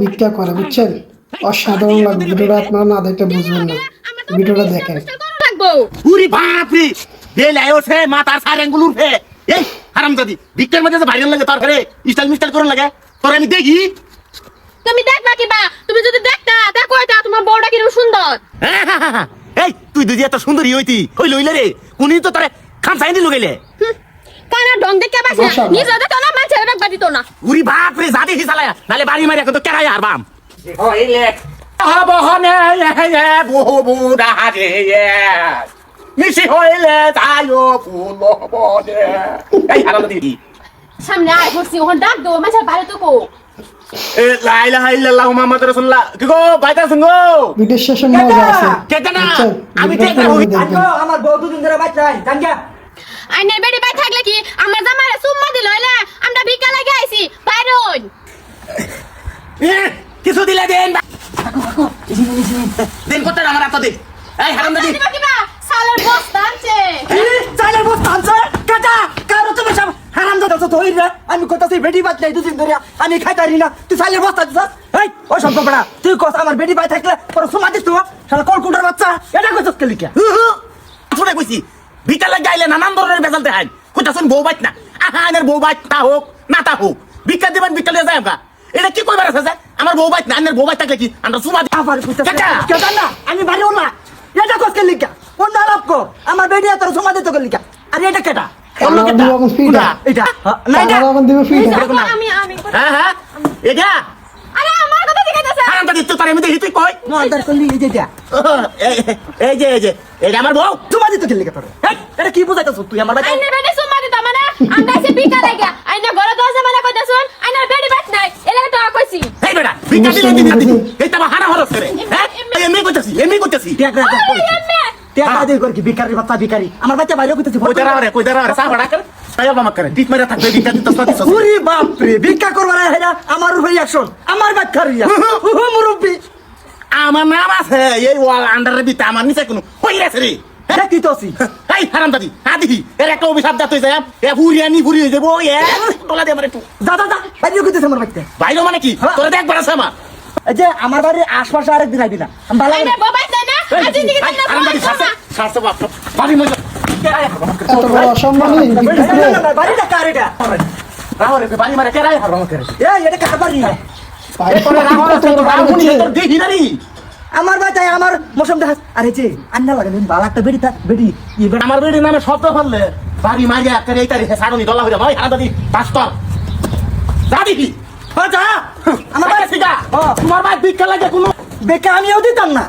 ভিক্ষা করে বুঝছেন? অসাধারণ লাগবে ভিডিওটা আপনারা না দেখলে বুঝবেন না। ভিডিওটা দেখেন। উরি বাপ রে উঠে এই ভিক্ষার মধ্যে যে ভাইরাল লাগে তোর স্টাইল মিস্টাইল করে লাগে। তোর আমি দেখি। তুমি দেখবা কিবা তুমি যদি দেখতা দেখো এটা তোমার বউটা কীরকম সুন্দর। এই তুই দিদি এত সুন্দরী হইতি ওই লইলে রে? কোনি তো তোরে খান চাইনি কানা ডং দেখে মাশাআল্লাহ। নিজে দেখো না মানুষের দেখবা দিত না। উরি বাপ রে যা দেখি চালায়া নালে বাড়ি মারি এখন তো কেরাই আর বাম হইলে বহনে বহু বুড়া রে মিশি হইলে যাইও ফুল বনে এই দাদি সামনে আয় করছি ওখানে ডাক দো বাইরে তো কো। এ লা ইলাহা ইল্লাল্লাহু মুহাম্মাদুর রাসূলুল্লাহ। কি গো বাইতা শুনগো ভিডিও শেষে মজা আছে। কেটে না বুঝছেন আমি ভিডিওটা টেকা পুরোপুরি হই দেখবেন আমার বউ দুদিন ধরে বাচ্চা আইনের বেড়ি বাই থাকলে কি? আমরা জামাইরে সুম্মা দিল হইলে আমরা ভিক্ষা লাগে আইছি। বাইরন। এ, কিছু দিলে দেন। দেন করতে আমার হাত দিন এই হারাম দাদি। সালের বস্তা আনছে। চাইলের বস্তা আনছে? কাটা কারও তুমি সব হারাম দাদা তো ধইর রে আমি কইতাছি বেডি বাত নাই দুদিন ধরে আমি খাইতারি না। তুই চাইলের বস্তা দিছস? এই ওই সব বড়া তুই কস আমার বেডি বাই থাকলে পর সুমা দিস তুই শালা কলকুটার বাচ্চা এটা কইছস কে লিখা? শুনে কইছি ভিটা গাইলে নানান ধরনের বেজাল দেখায়। কইতা শুন বউ বাইত না। আহা আনের বউ বাইত তা হোক না তা হোক ভিক্ষা দিবেন ভিক্ষা লিয়ে যায় এটা কি কইবার আছে আমার বউ বাইত না আনের বউ বাইত থাকলে কি? আমরা সুমা দি আবার কইতাছ কাকা কে জান না আমি বাড়িও না এটা কস কে? লিখা অন্য আলাপ কর আমার বেডি তোর সুমা দিতে কে লিখা আর এটা কেটা অন্য কেটা? এটা হ্যাঁ, না এটা। আমি আমি হ্যাঁ হ্যাঁ এটা আরে আমার কথা দেখি তুই কই মন্দার করলি এই যে এই- এই যে এই যে এটা আমার বউ। সুমা দিতে কে লিখা তোর এটা কি বুঝাইতাছ তুই আমার আইছি ভিক্ষা লাগে আইনের ঘরে দশ মানে কইতা শুন আইনের বেড়ি বাত নাই এলাকা তো কইছি এই বেটা ভিক্ষা দিলে দিবি এই তো আমার হারা হরস করে হ্যাঁ এই এমনি কইতাছি এমনি কইতাছি আরে এমনে টিয়া দিয়ে কর কি ভিখারি বাচ্চা ভিখারি আমার বাচ্চা বাইরে কইতেছি কই দাঁড়া রে কই দাঁড়া রে সাহ বড়া করে তাই বাবা করে টিক মেরে থাকবে ভিক্ষা দিতে সত্যি সত্যি ওরে বাপ রে ভিক্ষা করবার হেরা আমার উপরে অ্যাকশন আমার বাচ্চা রিয়া মুরব্বি আমার নাম আছে এই ওয়াল আন্ডারে দিতে আমার নিচে কোনো হই রে রে এটা কি তোসি এই হারাম আদি এর একটা অভিশাপ দাঁত হয়ে? যায় এ ফুরিয়া নি ফুরি যাব এ। তোলা দিয়ে আমার একটু। দাদা দা বাইরে কইতেছে আমার বাচ্চা বাইরে মানে কি? তোরা দেখবার আছে আমার। এই যে আমার বাড়ির আশপাশে আরেকদিন আইবি না। আমি ভালো করে আইনের বউ না এই, দিকে এই, হারাম দাদি শাস্তে শাস্তে বাপ বাড়ি মজা। এত বড় অসম্মানী বাড়িটা কার এটা? রাহো বাড়ি মারে কেরাই হারাম করে এই এটা কার বাড়ি? এরপরে রাহো রে তোর রাহুনি দেখি না রে আমার বাচ্চায় আমার মৌসুম দেখা আরে যে আন্না লাগে ভালো একটা বেড়ি থাক বেড়ি। বেড়ি আমার বেড়ি নামে শব্দ ফেললে বাড়ি মারিয়া একটা এই তারিখে সারনি ডলা হয়ে যাবে হারাম দাদি পাঁচটা যা দেখি হ্যাঁ যা। আমার বাড়ি সিগা। তোমার বাড়ি ভিক্ষা লাগে কোনো? বেকা আমিও দিতাম না।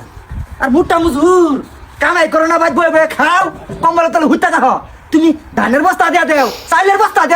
আর ভুট্টা মুজুর। কামাই করো না ভাই বয়ে বয়ে খাও। কম্বলের তলে হুইতা দেখো। তুমি ধানের বস্তা দিয়া দেও চাইলের বস্তা দেও